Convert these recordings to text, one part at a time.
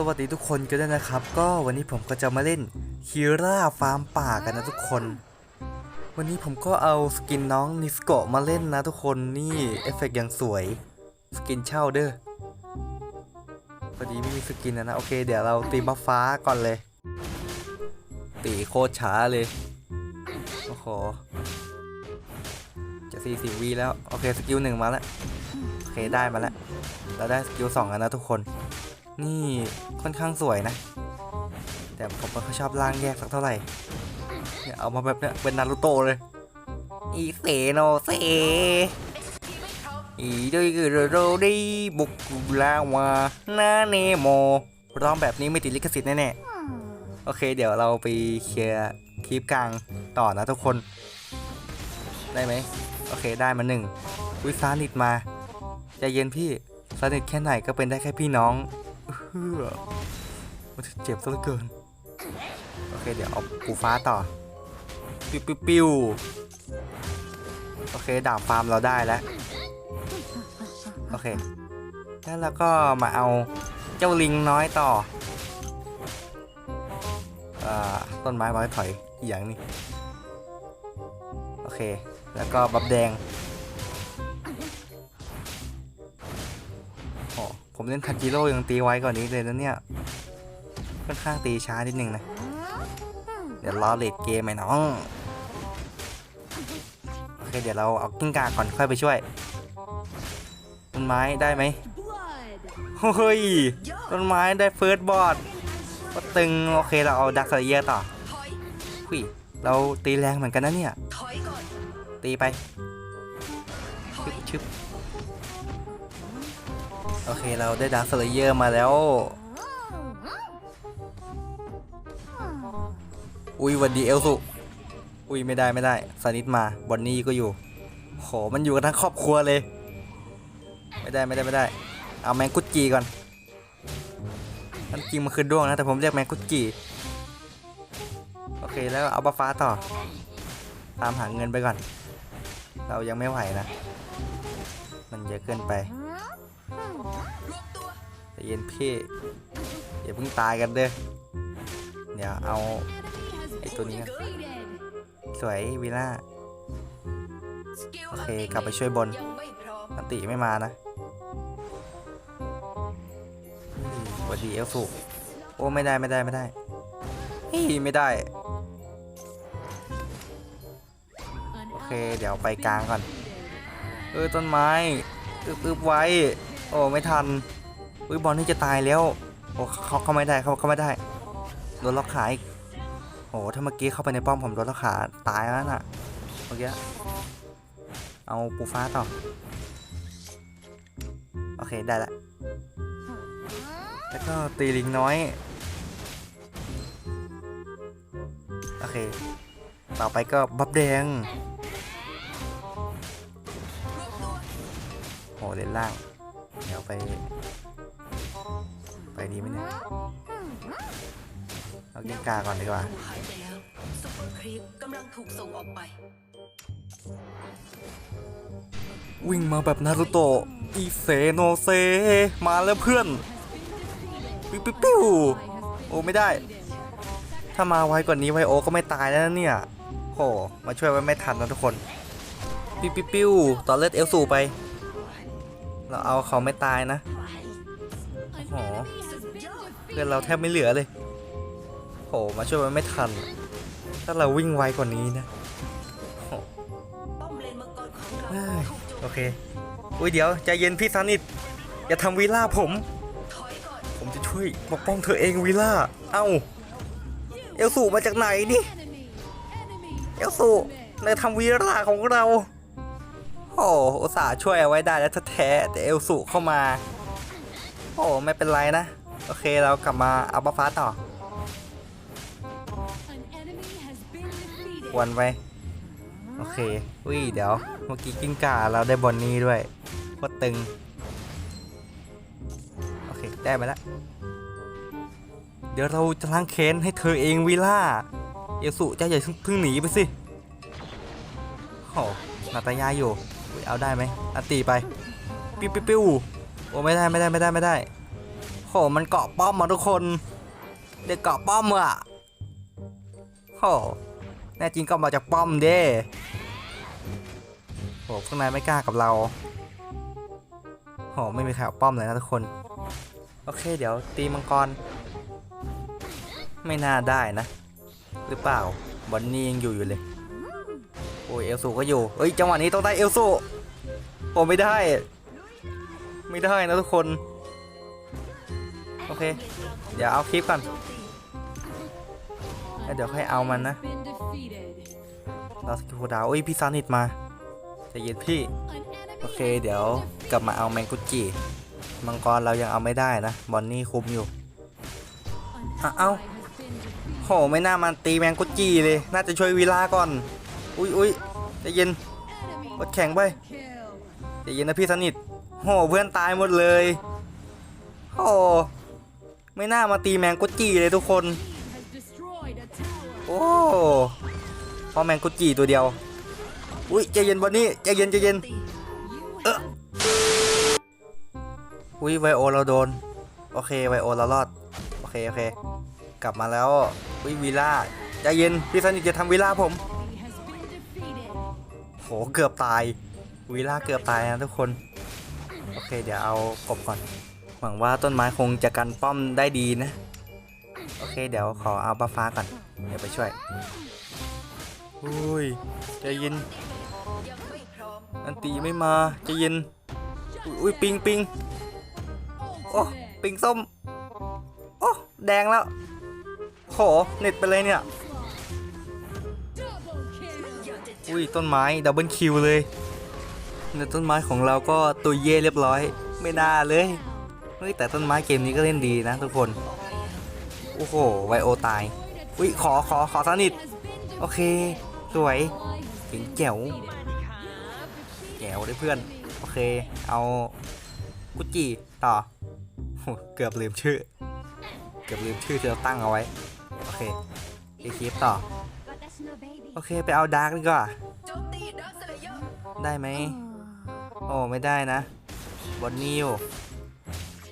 สวัสดีทุกคนกันด้นะครับ ก็วันนี้ผมก็จะมาเล่นคีร่าฟาร์มป่ากันนะทุกคน วันนี้ผมก็เอาสกินน้องนิสโกะมาเล่นนะทุกคนนี่เอฟเฟกต์อย่างสวย สกินเช่าเด้อพอดีไม่มีสกินนะนะ โอเคเดี๋ยวเราตีบัฟฟ้าก่อนเลย ตีโคตรช้าเลย โอ้โห จะสี่สิบวีแล้ว โอเคสกิลหนึ่งมาแล้ว โอเคได้มาแล้ว เราได้สกิลสองแล้วนะทุกคน นี่ค่อนข้างสวยนะ แต่ผมไม่ค่อยชอบล่างแยกสักเท่าไหร่เนี่ยเอามาแบบเนี้ยเป็นนารูโตะเลย อีเซโนเซอีดุยกุโรดีบุกลาวานาเนโมร้องแบบนี้ไม่ติดลิขสิทธิ์แน่ๆโอเค เดี๋ยวเราไปเคลียร์คลิปกลางต่อนะทุกคน ได้ไหมโอเคได้มาหนึ่งวิซานิดมาใจเย็นพี่สนิทแค่ไหนก็เป็นได้แค่พี่น้อง เฮ้อมันเจ็บซะเหลือเกิน โอเค เดี๋ยวเอาปูฟ้าต่อ ปิ้วปิ้วปิ้วโอเคดาบฟาร์มเราได้แล้ว โอเค แล้วเราก็มาเอาเจ้าลิงน้อยต่ออ่าต้นไม้ไว้ถอยอย่างนี้ โอเค แล้วก็บับแดง ผมเล่นทันจิโร่ยังตีไว้ก่อนนี้เลยนะเนี่ยค่อนข้างตีช้านิดนึงนะ เดี๋ยวรอเลดเกมไหมน้อง โอเคเดี๋ยวเราเอากิ้งก่าก่อนค่อยไปช่วย ต้นไม้ได้ไหมเฮ้ย ต้นไม้ได้เฟิร์สบอร์ดก็ตึง โอเคเราเอาดักเซเยอร์ต่อถอยหุยเราตีแรงเหมือนกันนะเนี่ย ตีไปถอยชึบ โอเคเราได้ดาร์คเลเยอร์มาแล้ว อุ้ยวันดีเอลสุ อุ้ยไม่ได้ไม่ได้สนิทมา บอนนี่ก็อยู่โหมันอยู่กันทั้งครอบครัวเลย ไม่ได้ไม่ได้ไม่ได้ เอาแมงกุดจีก่อนมันจริงมันคือด้วงนะ แต่ผมเรียกแมงกุดจีโอเคแล้วเอาบัฟฟ้าต่อ ตามหาเงินไปก่อน เรายังไม่ไหวนะ มันเยอะเกินไป เย็นพี่อย่าเพิ่งตายกันเด้อเดี๋ยวเอาไอ้ตัวนี้ก่อนสวยวิล่าโอเคกลับไปช่วยบนยังไม่พร้อมอันติไม่มานะวัสดีเอลฟูโอ้ไม่ได้ไม่ได้ไม่ได้เฮ้ยไม่ได้โอเคเดี๋ยวไปกลางก่อนเออต้นไม้อึบอึบไว้ โอ้ไม่ทัน อุ้ยบอลนี่จะตายแล้วโอ้เขาเขาไม่ได้เขาเขาไม่ได้โดนล็อกขาอีกโอ้ถ้าเมื่อกี้เข้าไปในป้อมผมโดนล็อกขาตายแล้วน่ะเมื่อกี้เอาปูฟ้าต่อโอเคได้ละแล้วก็ตีลิงน้อย โอเค ต่อไปก็บับแดงโหเล่นล่าง เดี๋ยวไป ดีไหมเนี่ยเอากิ้งกาก่อนดีกว่าหายไปแล้วซุปเปอร์ครีปกำลังถูกส่งออกไป วิ่งมาแบบนารูโตะอีเซโนเซ มาแล้วเพื่อน ปิ้วปิ้วปิ้วโอ้ไม่ได้ ถ้ามาไวกว่านี้ไวโอก็ไม่ตายแล้วเนี่ยโหมาช่วยไว้ไม่ทันนะทุกคน ปิ้วปิ้วปิ้วต่อเลือดเอลสูไป เราเอาเขาไม่ตายนะ พื่อนเราแทบไม่เหลือเลยโหมาช่วยไว้ไม่ทัน ถ้าเราวิ่งไวกว่านี้นะโอเค อุ้ยเดี๋ยวใจเย็นพี่ซานิดอย่าทำวีล่าผม ผมจะช่วยปกป้องเธอเองวีล่า เอ้า เอลสูมาจากไหนนี่ เอลสูนายทำวีล่าของเรา โอ้อุตส่าห์ช่วยเอาไว้ได้แล้วแท้แต่เอลสูเข้ามา โอ้ไม่เป็นไรนะ โอเคเรากลับมาเอาบัฟฟ้าต่อควนไปโอเคอุ้ยเดี๋ยว เมื่อกี้กิ้งก่าเราได้บอนนี่ด้วยโคตรตึง โอเค ได้มาแล้ว เดี๋ยวเราจะล้างแค้นให้เธอเองวิล่า เอสุเจ้าใหญ่เพิ่งหนีไปสิโอ้นาตายาอยู่อุ๊ยเอาได้ไหมอันตีไปปิ้วปิ้วปิ้วโอ้ไม่ได้ไม่ได้ไม่ได้ไม่ได้ หมันเกาะป้อมมาทุกคน เด็กเกาะป้อมอะโหแน่จริงก็มาจากป้อมเด้โหพวกนายไม่กล้ากับเราโหไม่มีใครเอาป้อมเลยนะทุกคน โอเค เดี๋ยวตีมังกร ไม่น่าได้นะ หรือเปล่าบอนนี่ยังอยู่อยู่เลยโอ้ยเอลสูก็อยู่เอ้ยจังหวะนี้ต้องได้เอลสูโอ้ไม่ได้ ไม่ได้นะทุกคน โอเค เดี๋ยวเอาคลิปก่อนแล้วเดี๋ยวค่อยเอามันนะเราสกิลดาวอุ้ยพี่ซานิดมาจะเย็นพี่ โอเค เดี๋ยวกลับมาเอาแมงกุจิมังกรเรายังเอาไม่ได้นะ บอนนี่คุมอยู่ an À, áo. ally has been defeated. โหไม่น่ามันตีแมงกุจิเลย น่าจะช่วยวีลาก่อน อุ้ยอุ้ยจะเย็น Enemy กดแข็งไปจะเย็นนะพี่สนิทโหเพื่อนตายหมดเลยโห ไม่น่ามาตีแมงกุจิเลยทุกคน โอ้พราะแมงกุจิตัวเดียว อุ้ยใจเย็นบอนนี่ใจเย็นใจเย็นตี You have อุ้ยไวโอเราโดน โอเคไวโอเรารอด โอเคโอเค กลับมาแล้วอุ้ยวีล่าใจเย็นพี่สนิทจะทำวีล่าผม โหเกือบตายวีล่าเกือบตายนะทุกคน โอเคเดี๋ยวเอากบก่อน หวังว่าต้นไม้คงจะกันป้อมได้ดีนะ โอเค เดี๋ยวขอเอาบัฟฟ้าก่อน เดี๋ยวไปช่วยอุ้ยใจเย็นอันตีไม่มาใจเย็นอุ้ยปิงปิงโอ้ปิงส้มโอ้แดงแล้วโหเน็ตไปเลยเนี่ยอุ้ยต้นไม้ดับเบิลคิวเลยในต้นไม้ของเราก็ตัวเย่เรียบร้อย ไม่น่าเลย เฮ้ยแต่ต้นไม้เกมนี้ก็เล่นดีนะทุกคน โอ้โหไวโอตาย อุ้ยขอขอขอสนิท โอเค สวยเจ๋งแจ๋วแจ๋วด้วยเพื่อน โอเค เอากุจิต่อ เกือบลืมชื่อ เกือบลืมชื่อที่เราตั้งเอาไว้ โอเคไอคลิปต่อ โอเคไปเอาดาร์กดีกว่า ได้ไหม โอ้ไม่ได้นะบอนนี่อยู่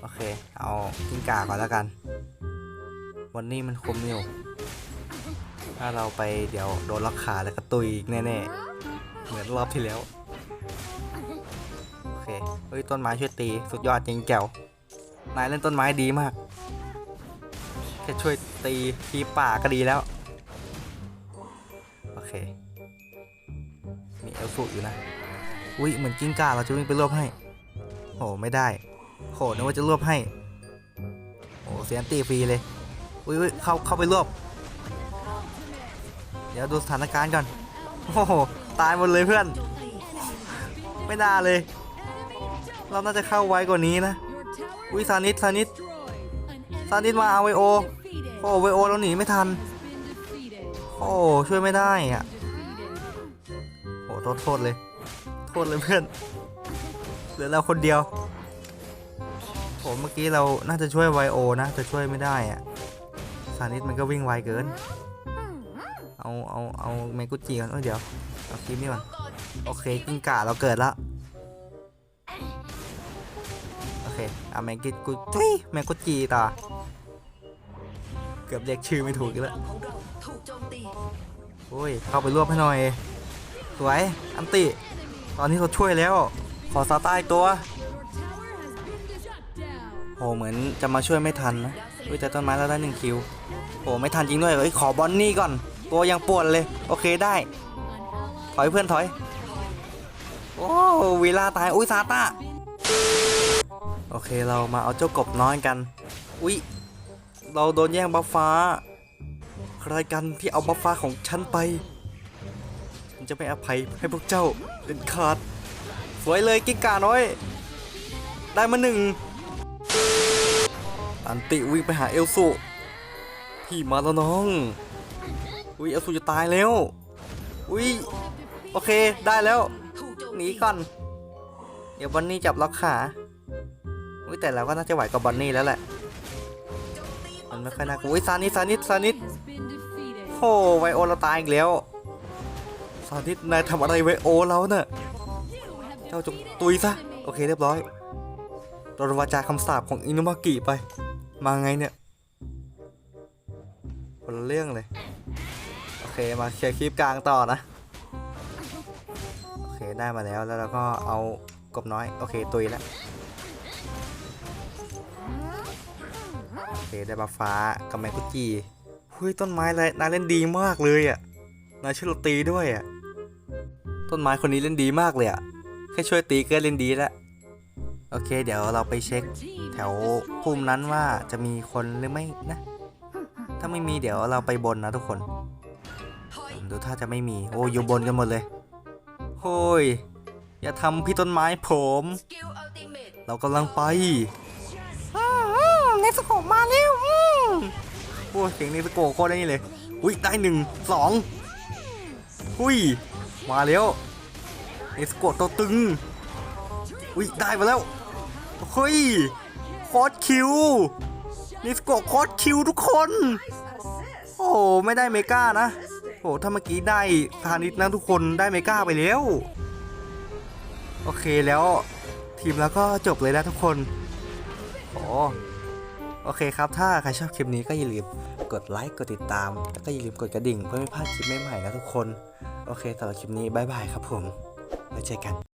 โอเค เอากิ้งก่าก่อนแล้วกันบอนนี่มันคุมอยู่ ถ้าเราไปเดี๋ยวโดนล็อกขาแล้วก็ตุยอีกแน่ๆ เหมือนรอบที่แล้ว โอเค เฮ้ย ต้นไม้ช่วยตี สุดยอดจริงแจ๋วนายเล่นต้นไม้ดีมาก แค่ช่วยตีทีป่าก็ดีแล้ว โอเค มีเอลฟูอยู่นะ อุ้ยเหมือนกิ้งก่าเราจะวิ่งไปรวบให้ โห ไม่ได้ โหนึกว่าจะรวบให้โหเสียนตีฟรีเลย อุ้ยเข้าเข้าไปรวบ เดี๋ยวดูสถานการณ์ก่อน โอ้โห ตายหมดเลยเพื่อน ไม่น่าเลย เราน่าจะเข้าไวกว่านี้นะ อุ้ยซานิสซานิสซานิสมาเอาไวโอ โอ้ไวโอเราหนีไม่ทัน โอ้ช่วยไม่ได้อะโอ้โทษโทษเลย โทษเลยเพื่อน เหลือเราคนเดียว เมื่อกี้เราน่าจะช่วยไวโอนะแต่ช่วยไม่ได้อะซานิสมันก็วิ่งไวเกิน เอาเอาเอาเมกุจิก่อนเอ้ยเดี๋ยวเอาคลิปนี้ก่อนโอเคกิ้งก่าเราเกิดแล้วโอเคเอาแมงกิกุจุ้ยแมงกุจิต่อเกือบเรียกชื่อไม่ถูกอีกแล้วกำลังของเราถูกโอ้ยเข้าไปรวบให้หน่อย สวยอันติ ตอนนี้เขาช่วยแล้ว ขอซาต้าอีกตัว โหเหมือนจะมาช่วยไม่ทันนะอุ้ยแต่ต้นไม้เราได้หนึ่งคิวโหไม่ทันจริงด้วยเอ้ยขอบอนนี่ก่อน ตัวยังปวดเลย โอเคได้ An ally ถอยเพื่อนถอย โอ้วีลาตาย อุ้ยซาต้าโอเคเรามาเอาเจ้ากบน้อยกัน อุ้ยเราโดนแย่งบัฟฟ้า ใครกันที่เอาบัฟฟ้าของฉันไป ฉันจะไม่อภัยให้พวกเจ้าเป็นขาด สวยเลยกิ้งก่าน้อย ได้มาหนึ่ง อันติวิ่งไปหาเอลสุพี่มาแล้วน้องอุ้ยเอลสุจะตายแล้วอุ้ยโอเคได้แล้วหนีก่อน เดี๋ยวบอนนี่จับล็อกขาอุ้ยแต่เราก็น่าจะไหวกับบอนนี่แล้วแหละมันไม่ค่อยน่ากลัวอุ้ยซานิสซานิสซานิสโอ้ไวโอเราตายอีกแล้วซานิสนายทำอะไรไวโอเราเน่ะเจ้าจงตุยซะโอเคเรียบร้อย โดวาจาคำสาปของอินุมากิไป มาไงเนี่ยคนเรื่องเลย โอเคมาเคลียร์คลิปกลางต่อนะ โอเคได้มาแล้วแล้วเราก็เอากบน้อย โอเคตุยแล้วโอเคได้บัฟฟ้ากับแมงกุจีเฮ้ยต้นไม้เลยนายเล่นดีมากเลยอะนายช่วยเราตีด้วยอะต้นไม้คนนี้เล่นดีมากเลยอะแค่ช่วยตีก็เล่นดีแล้ว โอเค เดี๋ยวเราไปเช็คแถวภูมินั้นว่าจะมีคนหรือไม่นะ ถ้าไม่มีเดี๋ยวเราไปบนนะทุกคน ดูถ้าจะไม่มี โอ้อยู่บนกันหมดเลยโฮ้ย อย่าทำพี่ต้นไม้ผม เรากำลังไปเนสโกมาแล้วโอ้เสียงเนสโกโคตรได้นี่เลย อุ้ยได้หนึ่งสองอุ้ย มาแล้วเนสโกตัวตึง อุ้ยได้มาแล้ว เฮ้ยโคตรคิวเนสโกโคตรคิวทุกคน โอ้ไม่ได้เมกานะโอ้ถ้าเมื่อกี้ได้พาณิชนะทุกคนได้เมกาไปแล้ว โอเคแล้ว ทีมแล้วก็จบเลยนะทุกคนโอ้โอเคครับ ถ้าใครชอบคลิปนี้ก็อย่าลืมกดไลค์ กดติดตาม แล้วก็อย่าลืมกดกระดิ่งเพื่อไม่พลาดคลิปใหม่ๆนะทุกคน โอเคสำหรับคลิปนี้ บ๊ายบายครับผมไว้เจอกัน